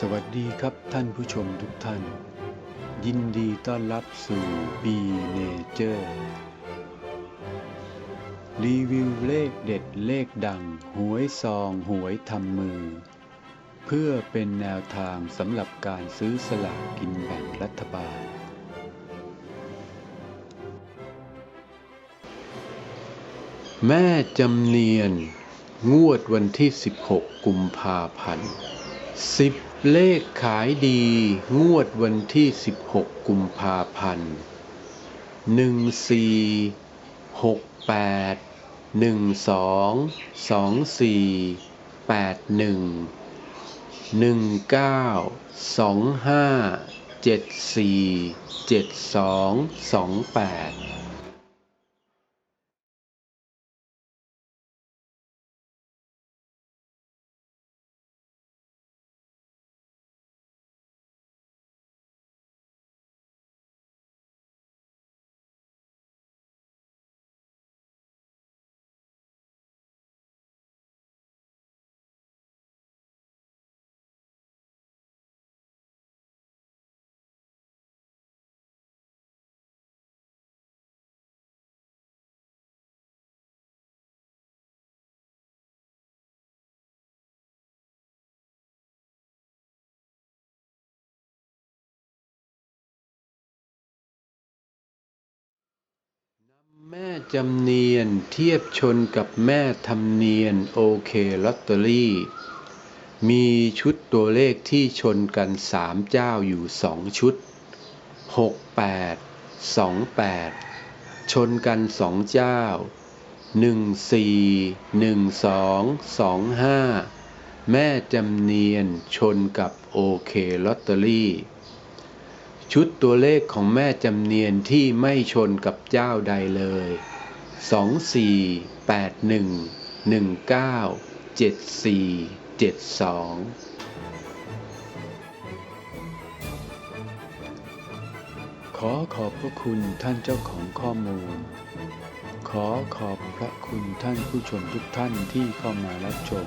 สวัสดีครับท่านผู้ชมทุกท่าน ยินดีต้อนรับสู่ B Nature รีวิวเลขเด็ดเลขดัง หวยซองหวยทำมือ เพื่อเป็นแนวทางสำหรับการซื้อสลากกินแบ่งรัฐบาล แม่จำเนียน งวดวันที่ 16 กุมภาพันธ์ สิบเลขขายดี งวดวันที่ 16 กุมภาพันธ์หนึ่งสี่หกแปดหนึ่งสองสองสี่แปดหนึ่งหนึ่งเก้าสองห้าเจ็ดสี่เจ็ดสองสองแปด แม่จำเนียนเทียบชนกับแม่ทำเนียนโอเคลอตเตอรี่ มีชุดตัวเลขที่ชนกันสามเจ้าอยู่สองชุดหกแปดสองแปดชนกันสองเจ้าหนึ่งสี่หนึ่งสองสองห้าแม่จำเนียนชนกับโอเคลอตเตอรี่ ชุดตัวเลขของแม่จำเนียนที่ไม่ชนกับเจ้าใดเลยสองสี่แปดหนึ่งหนึ่งเก้าเจ็ดสี่เจ็ดสองขอขอบพระคุณท่านเจ้าของข้อมูล ขอขอบพระคุณท่านผู้ชมทุกท่านที่เข้ามารับชม